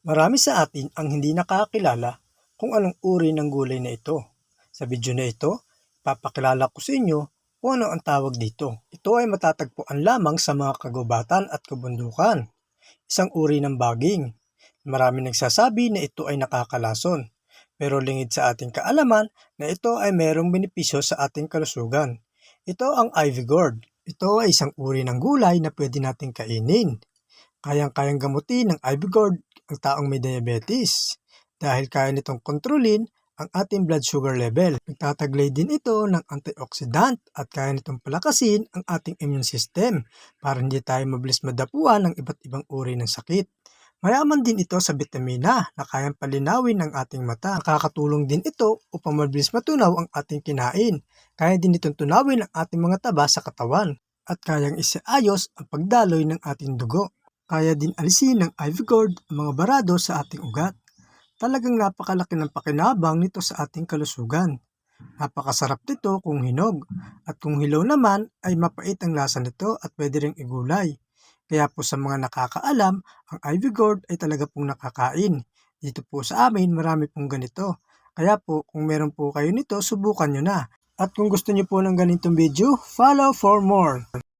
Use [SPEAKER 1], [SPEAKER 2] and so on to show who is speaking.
[SPEAKER 1] Marami sa atin ang hindi nakakilala kung anong uri ng gulay na ito. Sa video na ito, papakilala ko sa inyo kung ano ang tawag dito. Ito ay matatagpuan lamang sa mga kagubatan at kabundukan. Isang uri ng baging. Marami nagsasabi na ito ay nakakalason. Pero lingid sa ating kaalaman na ito ay mayroong benepisyo sa ating kalusugan. Ito ang ivy gourd. Ito ay isang uri ng gulay na pwede nating kainin. Kayang-kayang gamutin ng ivy gourd ang taong may diabetes dahil kaya nitong kontrolin ang ating blood sugar level. Nagtataglay din ito ng antioxidant at kaya nitong palakasin ang ating immune system para hindi tayo mabilis madapuan ng iba't ibang uri ng sakit. Mayaman din ito sa bitamina na kayang palinawin ng ating mata. Nakakatulong din ito upang mabilis matunaw ang ating kinain. Kaya din itong tunawin ang ating mga taba sa katawan at kayang isaayos ang pagdaloy ng ating dugo. Kaya din alisin ng ivy gourd ang mga barado sa ating ugat. Talagang napakalaki ng pakinabang nito sa ating kalusugan. Napakasarap nito kung hinog at kung hilaw naman ay mapait ang lasa nito at pwede ring igulay. Kaya po sa mga nakakaalam, ang ivy gourd ay talaga pong nakakain. Dito po sa amin marami pong ganito. Kaya po kung meron po kayo nito, subukan nyo na. At kung gusto nyo po ng ganitong video, follow for more.